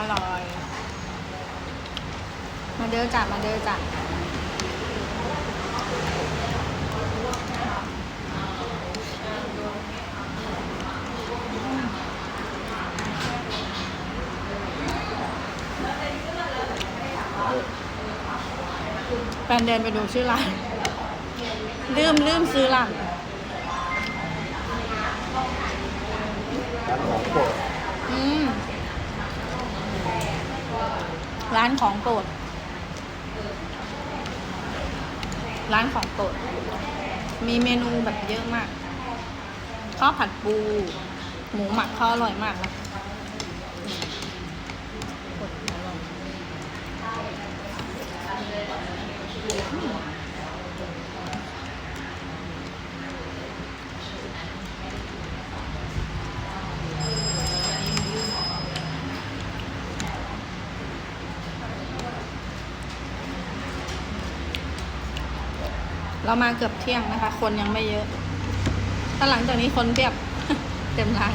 อร่อย มาเด้อจ้ะมาเด้อจ้ะแฟนเดินไปดูชื่อร้านลืมลืมซื้อร้าน ร้านของโปรด อืม ร้านของโปรด ร้านของโปรด มีเมนูแบบเยอะมาก ข้าวผัดปู หมูหมักข้าวอร่อยมากนะกดมาลอง เรามาเกือบเที่ยงนะคะ คนยังไม่เยอะ ถ้าหลังจากนี้คนเพียบเต็มร้าน